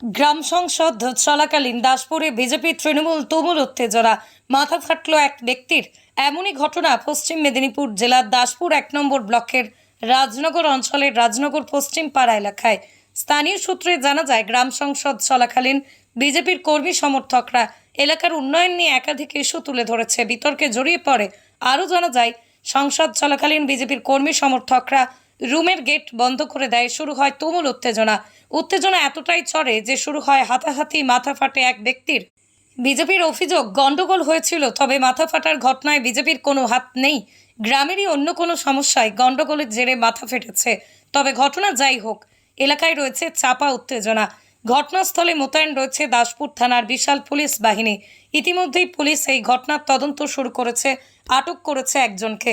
গ্রাম সংসদ চলাকালীন দাসপুরে বিজেপি তৃণমূল তুমুল উত্তেজনা। মাথা ফাটল এক ব্যক্তির। এমনই ঘটনা পশ্চিম মেদিনীপুর জেলার দাসপুর এক নম্বর ব্লকের রাজনগর অঞ্চলের রাজনগর পশ্চিম পাড়া এলাকায়। স্থানীয় সূত্রে জানা যায়, গ্রাম সংসদ চলাকালীন বিজেপির কর্মী সমর্থকরা এলাকার উন্নয়ন নিয়ে একাধিক ইস্যু তুলে ধরেছে। বিতর্কে জড়িয়ে পড়ে। আরও জানা যায়, সংসদ চলাকালীন বিজেপির কর্মী সমর্থকরা রুমের গেট বন্ধ করে দেয়, শুরু হয় তুমুল উত্তেজনা। উত্তেজনা এতটাই চড়ে যে শুরু হয় হাতাহাতি মাথা ফাটে এক ব্যক্তির। বিজেপির অভিযোগ গন্ডগোল হয়েছিল, তবে মাথা ফাটার ঘটনায় বিজেপির কোনো হাত নেই। গ্রামেরই অন্য কোনো সমস্যায় গন্ডগোলের জেরে মাথা ফেটেছে। তবে ঘটনা যাই হোক, এলাকায় রয়েছে চাপা উত্তেজনা। ঘটনাস্থলে মোতায়েন রয়েছে দাসপুর থানার বিশাল পুলিশ বাহিনী। ইতিমধ্যেই পুলিশ এই ঘটনার তদন্ত শুরু করেছে, আটক করেছে একজনকে।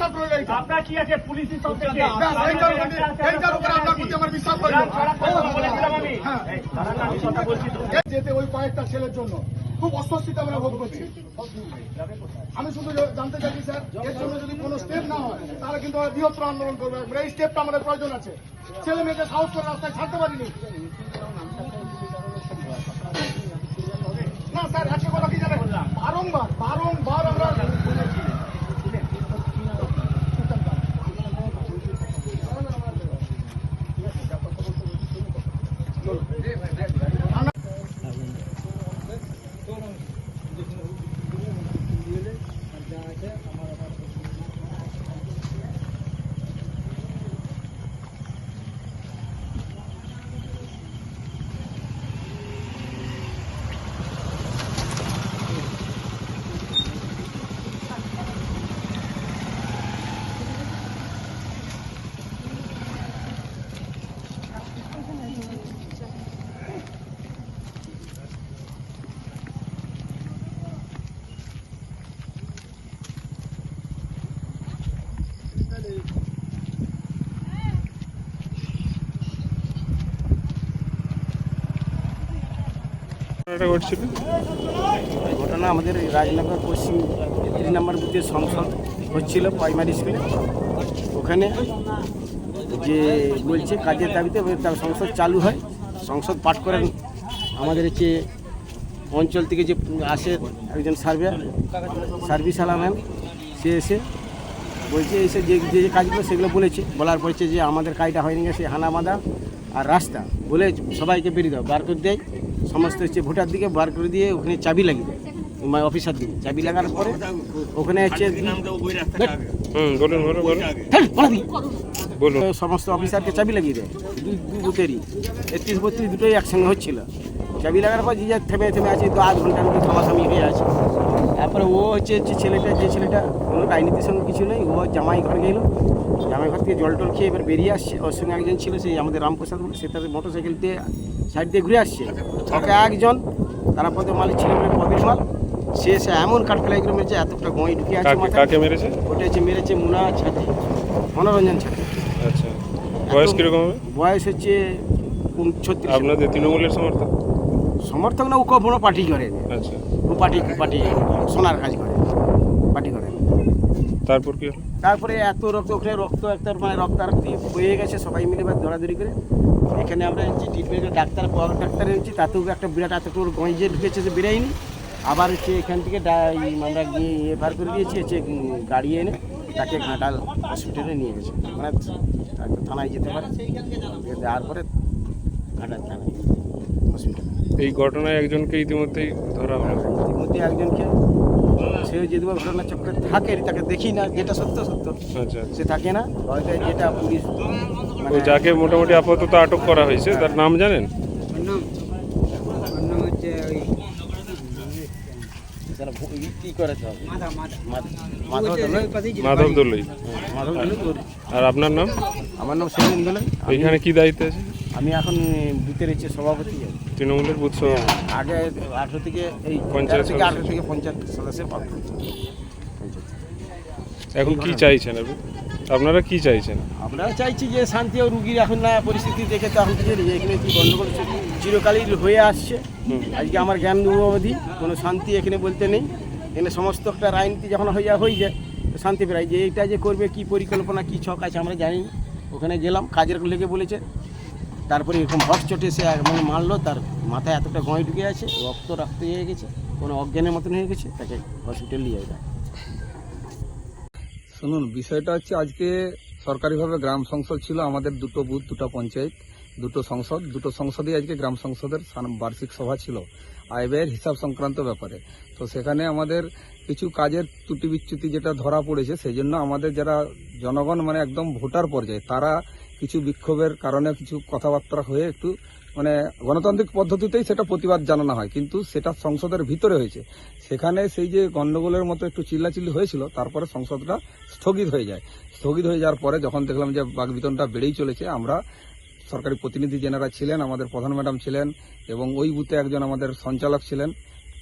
বিশ্বাস রইল। আপনার কি আছে? পুলিশই সব থেকে এইটার উপরে- আপনার প্রতি আমার বিশ্বাস রইল। হ্যাঁ। এই যেতে ওই কয়েকটা ছেলের জন্য। খুব অস্বস্তিতে আমরা ভোগ করছি। আমি শুধু জানতে চাইছি স্যার এর জন্য যদি কোনো স্টেপ না হয় তাহলে কিন্তু আমরা বৃহত্তর আন্দোলন করব। এই স্টেপটা আমাদের প্রয়োজন আছে। ছেলে মেয়েকে সাহস করে রাস্তায় ছাড়তে পারিনি। না স্যার একটা কথা কি জানেন? বারংবার বারংবার আমরা ঘটনা আমাদের রাজনগর পশ্চিম তিন নম্বর বুথের সংসদ হচ্ছিল প্রাইমারি স্কুলে। ওখানে যে বলছে কাজের দাবিতে তার সংসদ চালু হয়। সংসদ পাঠ করেন আমাদের হচ্ছে অঞ্চল থেকে যে আসে একজন সার্ভে সার্ভিস আলামেন সে এসে বলছে, এসে যে যে যে কাজগুলো সেগুলো বলেছে। বলার পরেছে যে আমাদের কাজটা হয়নি গেছে হানামাদা আর রাস্তা বলে সবাইকে বেরিয়ে দাও বার করে দেয়। সমস্ত হচ্ছে ভোটার দিকে বার করে দিয়ে ওখানে চাবি লাগিয়ে দেয় মানে অফিসার দিকে। চাবি লাগার পরে ওখানে হচ্ছে দি। সমস্ত অফিসারকে চাবি লাগিয়ে দেয়। দুই দুই বুথেরই একত্রিশ বত্রিশ দুটোই একসঙ্গে হচ্ছিল। চাবি লাগার পর যে যা থেমে থেমে আছে তো আধ ঘণ্টার মধ্যে থামাথামি হয়ে আছে। তারপরে ও হচ্ছে যে ছেলেটা যে ছেলেটা কোনো রাজনীতির সঙ্গে কিছু নেই ও জামাই ঘর গেল। জামাই ঘর থেকে জল টল খেয়ে এবার বেরিয়ে আসছে। ওর সঙ্গে একজন ছিল সেই আমাদের রামপ্রসাদ বলে সে তাদের মোটর সাইকেল দিয়ে সাইড দিয়ে ঘুরে আসছে। ওকে একজন তারা পদে মালিক ছিল বলে পদের মাল। সে এসে এমন কাঠ ফেলাই করে মেরেছে এতটা গঁই ঢুকে আছে কাকে মেরেছে? ওটা হচ্ছে মেরেছে মুনা ছাতি মনোরঞ্জন ছাতি। আচ্ছা। বয়স কীরকম হবে? বয়স হচ্ছে ছত্রিশ। আপনাদের তৃণমূলের সমর্থক? সমর্থক না ও কখনো পার্টি করে। আচ্ছা। ও পার্টি পার্টি সোনার কাজ করে। তারপর কি? তারপরে এত রক্ত ওখানে রক্ত একটা মানে রক্তারক্তি হয়ে গেছে সবাই মিলে এবার দৌড়াদৌড়ি করে। এখানে আমরা যে ট্রিটমেন্টের ডাক্তার ডাক্তার এনেছি তাতেও একটা বিরাট এতটুকু গঞ্জে ঢুকেছে যে বেরোয়নি। আবার হচ্ছে এখান থেকে আমরা গিয়ে বার করে দিয়েছি হচ্ছে গাড়ি এনে তাকে ঘাটাল হসপিটালে নিয়ে গেছে। মানে থানায় যেতে পারে। যাওয়ার পরে ঘাটাল থানায় হসপিটালে এই ঘটনায় একজনকে ইতিমধ্যেই ধরা হলো। ইতিমধ্যে একজনকে সে যদি বা ঘটনা চক্রে থাকে তাকে দেখি না যেটা সত্য সত্য। আচ্ছা সে থাকে না হয়তো যেটা পুলিশ যাকে মোটামুটি আপাতত আটক করা হয়েছে তার নাম জানেন? যারা ভু- ই কি করে তো হবে? মাধ- মাধব দোলই? মাধব দোলই হ্যাঁ, আর আপনার নাম? আমার নাম সেলিম দোলই এখানে কি দায়িত্বে আছে? আমি এখন বুথের হচ্ছে সভাপতি। তৃণমূলের বুথ। আগে আঠেরো থেকে এই পঞ্চায়েত থেকে সদস্য। আঠেরো থেকে পঞ্চায়েত সদস্যের পদ এখন কি চাইছেন আপনি? আপনারা কি চাইছেন? আমরা চাইছি যে শান্তি ও রুগীর এখন না পরিস্থিতি দেখে তো এখন নেই। এখানে কি গন্ডগোল চিরকালই হয়ে আসছে। আজকে আমার জ্ঞান অবধি কোনো শান্তি এখানে বলতে নেই। এখানে সমস্ত একটা রাজনীতি যখন হয়ে যায় হয়ে যায় শান্তি ফেরাই। যে এটা যে করবে কি পরিকল্পনা কি ছক আছে আমরা জানি ওখানে গেলাম কাজের লেগে বলেছে। তারপরে এরকম হট চটে সে মানে মারলো, তার মাথায় এতটা গঁয় ঢুকে আছে, রক্ত রক্ত হয়ে গেছে, কোনো অজ্ঞানের মতন হয়ে গেছে, তাকে হসপিটাল নিয়ে যায়। শুনুন, বিষয়টা হচ্ছে আজকে সরকারিভাবে গ্রাম সংসদ ছিল, আমাদের দুটো বুথ, দুটো পঞ্চায়েত, দুটো সংসদ। দুটো সংসদে আজকে গ্রাম সংসদের বার্ষিক সভা ছিল আয় ব্যয়ের হিসাব সংক্রান্ত ব্যাপারে। তো সেখানে আমাদের কিছু কাজের ত্রুটি বিচ্যুতি যেটা ধরা পড়েছে সেই জন্য আমাদের যারা জনগণ মানে একদম ভোটার পর্যায়ে, তারা কিছু বিক্ষোভের কারণে কিছু কথাবার্তা হয়ে একটু মানে গণতান্ত্রিক পদ্ধতিতেই সেটা প্রতিবাদ জানানো হয়। কিন্তু সেটা সংসদের ভিতরে হয়েছে। সেখানে সেই যে গণ্ডগোলের মতো একটু চিল্লাচিল্লি হয়েছিল, তারপরে সংসদটা স্থগিত হয়ে যায়। স্থগিত হয়ে যাওয়ার পরে যখন দেখলাম যে বাগবিতনটা বেড়েই চলেছে, আমরা সরকারি প্রতিনিধি জেনারা ছিলেন, আমাদের প্রধান ম্যাডাম ছিলেন এবং ওই বুথে একজন আমাদের সঞ্চালক ছিলেন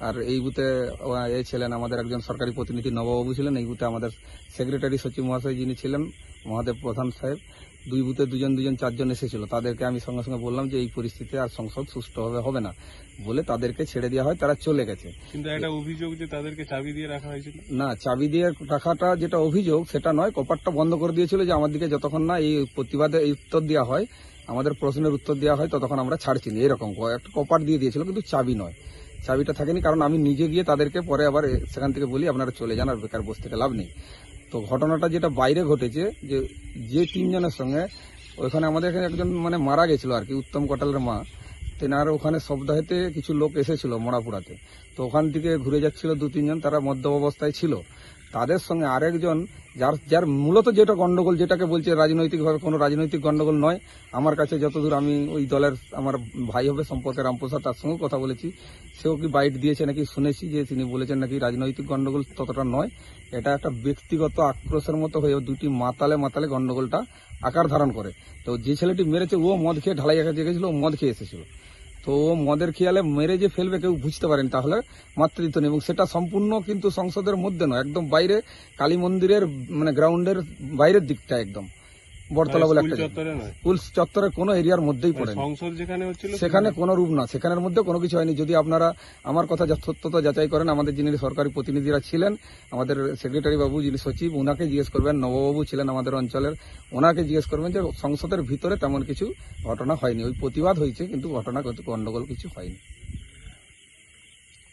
আর এই বুথে আহ, এ ছিলেন আমাদের একজন সরকারি প্রতিনিধি নববাবু ছিলেন এই বুথে আমাদের সেক্রেটারি সচিব মহাশয় যিনি ছিলেন মহাদেব প্রধান সাহেব দুই বুথে দুজন দুজন চারজন এসেছিল। তাদেরকে আমি সঙ্গে সঙ্গে বললাম যে এই পরিস্থিতিতে আর সংসদ সুষ্ঠুভাবে হবে না বলে তাদেরকে ছেড়ে দেওয়া হয় তারা চলে গেছে। কিন্তু একটা অভিযোগ যে তাদেরকে চাবি দিয়ে রাখা হয়েছিল? না চাবি দিয়ে রাখাটা যেটা অভিযোগ সেটা নয় কপারটা বন্ধ করে দিয়েছিল যে আমার দিকে যতক্ষণ না এই প্রতিবাদে এই উত্তর দেওয়া হয় আমাদের প্রশ্নের উত্তর দেওয়া হয় ততক্ষণ আমরা ছাড়ছি না এরকম একটা কপার দিয়ে দিয়েছিল কিন্তু চাবি নয়। চাবিটা থাকেনি, কারণ আমি নিজে গিয়ে তাদেরকে পরে আবার সেখান থেকে বলি, আপনারা চলে যান আর বেকার বসে থেকে লাভ নেই। তো ঘটনাটা যেটা বাইরে ঘটেছে, যে যে তিনজনের সঙ্গে, ওইখানে আমাদের এখানে একজন মানে মারা গেছিল আর কি, উত্তম কটালের মা। তেনার ওখানে সপ্তাহেতে কিছু লোক এসেছিল মরাপুরাতে। তো ওখান থেকে ঘুরে যাচ্ছিল দু তিনজন তারা মধ্য অবস্থায় ছিল। তাদের সঙ্গে আরেকজন, যার যার মূলত যেটা গন্ডগোল, যেটাকে বলছে রাজনৈতিকভাবে কোনো রাজনৈতিক গন্ডগোল নয়, আমার কাছে যতদূর আমি ওই দলের আমার ভাই হবে সম্পর্কে রামপ্রসাদ, তার সঙ্গেও কথা বলেছি। সেও কি বাইট দিয়েছে নাকি শুনেছি যে তিনি বলেছেন নাকি রাজনৈতিক গন্ডগোল ততটা নয়। এটা একটা ব্যক্তিগত আক্রোশের মতো হয়ে দুটি মাতালে মাতালে গন্ডগোলটা আকার ধারণ করে। তো যে ছেলেটি মেরেছে, ও মদ খেয়ে ঢালাই গেছিল, ও মদ খেয়ে এসেছিল। তো ও মদের খেয়ালে মেরে যে ফেলবে কেউ বুঝতে পারেন তাহলে মাতৃত্ব নেই এবং সেটা সম্পূর্ণ কিন্তু সংসদের মধ্যে নয়, একদম বাইরে, কালী মন্দিরের মানে গ্রাউন্ডের বাইরের দিকটা একদম। বটতলা বলে একটা। চত্বরে স্কুল চত্বরের কোনো এরিয়ার মধ্যেই পড়ে না। সংসদ যেখানে হচ্ছিল সেখানে কোনো রূপ না। সেখানের মধ্যে কোনো কিছু হয়নি। যদি আপনারা আমার কথা যা সত্যতা যাচাই করেন আমাদের যিনি সরকারি প্রতিনিধিরা ছিলেন আমাদের সেক্রেটারি বাবু যিনি সচিব ওনাকে জিজ্ঞেস করবেন। নববাবু ছিলেন আমাদের অঞ্চলের। ওনাকে জিজ্ঞেস করবেন যে সংসদের ভিতরে তেমন কিছু ঘটনা হয়নি। ওই প্রতিবাদ হয়েছে কিন্তু ঘটনা কিন্তু গন্ডগোল কিছু হয়নি।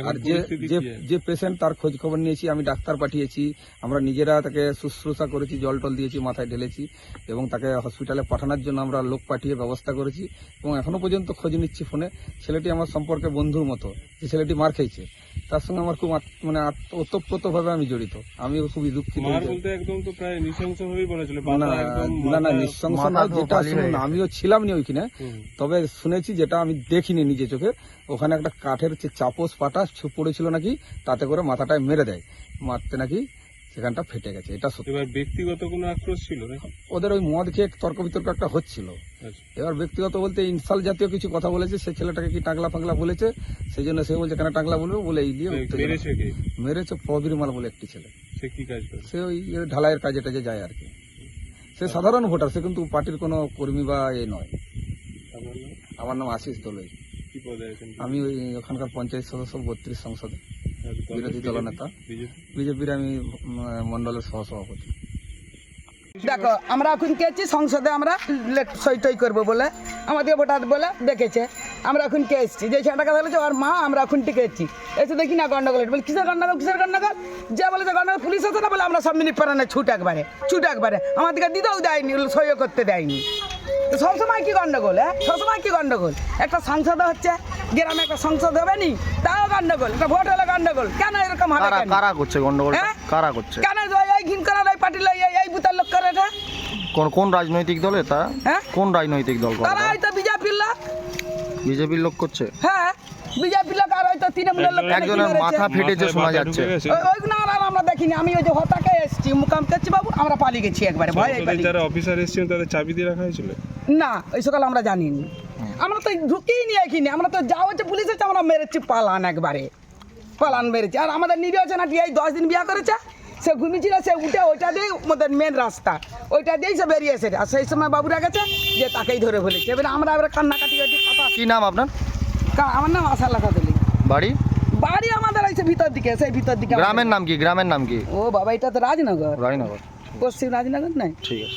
আর যে যে যে পেশেন্ট তার খোঁজ খবর নিয়েছি আমি ডাক্তার পাঠিয়েছি আমরা নিজেরা তাকে শুশ্রূষা করেছি জল টল দিয়েছি মাথায় ঢেলেছি এবং তাকে হসপিটালে পাঠানোর জন্য আমরা লোক পাঠিয়ে ব্যবস্থা করেছি এবং এখনও পর্যন্ত খোঁজ নিচ্ছি ফোনে। ছেলেটি আমার সম্পর্কে বন্ধুর মতো যে ছেলেটি মার খেয়েছে তার সঙ্গে আমার খুব মানে ওতপ্রোত ভাবে আমি জড়িত। আমিও খুবই দুঃখিত মার যে- বলতে একদম তো প্রায় নৃশংস বলা ছিল না না না যেটা শুনুন আমিও ছিলাম নি ওইখানে তবে শুনেছি যেটা আমি দেখিনি নিজে চোখে ওখানে একটা কাঠের যে চাপস পাটা পড়েছিল নাকি তাতে করে মাথাটায় মেরে দেয়। মারতে নাকি সেখানটা ফেটে গেছে এটা সত্যি। ব্যক্তিগত কোনো আক্রোশ ছিল ওদের ওই মদ খেয়ে তর্ক বিতর্ক একটা হচ্ছিল। এবার ব্যক্তিগত বলতে ইনসাল জাতীয় কিছু কথা বলেছে সে ছেলেটাকে কি টাংলা ফাংলা বলেছে সেই জন্য সে বলছে কেন টাংলা বলবে? বলে এই দিয়ে মেরেছে কে? মেরেছে প্রবীর মাল বলে একটি ছেলে। সে কি কাজ করে? সে ওই ইয়ে ঢালাইয়ের কাজে টাজে যায় আর কি। সে সাধারণ ভোটার সে কিন্তু পার্টির কোনো কর্মী বা এ নয়। আমার নাম? আশিস দোলই। আমি ওই ওখানকার পঞ্চায়েত সদস্য বত্রিশ সংসদে। বিরোধী দলনেতা। বিজেপি? বিজেপির আমি মন্ডলের সহসভাপতি। দেখো আমরা এখন কেছি সংসদে আমরা সই টই করব বলে আমাদের ভোটার বলে ডেকেছে আমরা এখন কে এসছি? যে ছেলেটাকে ধরেছে ওর মা আমরা এখন টিকে এসছি এসে দেখি না গন্ডগোল বলে কিসের গন্ডগোল কিসের গন্ডগোল? যে বলে যে গন্ডগোল পুলিশ আছে না বলে আমরা সব মিনিট পরে না ছুট একবারে ছুট একবারে। আমাদেরকে দিতেও দেয়নি সইও করতে দেয়নি। তো সবসময় কি গন্ডগোল হ্যাঁ? সবসময় কি গন্ডগোল? একটা সংসদ হচ্ছে গ্রামে একটা সংসদ হবে নি তাও গন্ডগোল। একটা ভোট হলে গন্ডগোল। কেন এরকম হবে কারা? করছে গন্ডগোলটা? হ্যাঁ? কারা করছে? কেন ঘিন ওই পার্টি এই এই বুতার লোক করে এটা। কোন কোন রাজনৈতিক দলে তারা হ্যাঁ? কোন রাজনৈতিক দল করে তারা হয়তো বিজেপির লোক। বিজেপির লোক করছে? হ্যাঁ বিজেপির লোক আর হয়তো তৃণমূলের লোক একজনের মাথা ফেটেছে শোনা যাচ্ছে। ওই- ওই না না, আমরা দেখিনি। আমি ওই যে হতাকে এসেছি মুকাম করছি বাবু আমরা পালিয়ে গেছি একবারে ভয় যারা অফিসার এসেছিলেন তাদের চাবি দিয়ে রাখা হয়েছিল? না ওই সকাল আমরা জানিনি আমরা তো ঢুকেই নি এখানে। আমরা তো যা হচ্ছে পুলিশ হচ্ছে আমরা মেরেছি পালান একবারে। পালান মেরেছি। আর আমাদের নিরীহ আছে না এই দশ দিন বিয়া করেছে। সে ঘুমিয়েছিল সে উঠে ওইটা দিয়েই আমাদের মেন রাস্তা। ওইটা দিয়েই সে বেরিয়েছে আর সেই সময় বাবুরা গেছে যে তাকেই ধরে ফেলেছে। এবারে আমরা এবারে কান্নাকাটি কাটি কথা কি নাম আপনার? কা- আমার নাম আশা লেখা দিলি বাড়ি? বাড়ি আমাদের আছে ভিতর দিকে সেই ভিতর দিকে আমাদের- গ্রামের নাম কি? গ্রামের নাম কি? ও বাবা এটা তো রাজনগর। রানীনগর পশ্চিম রাজনগর নাই? ঠিক আছে।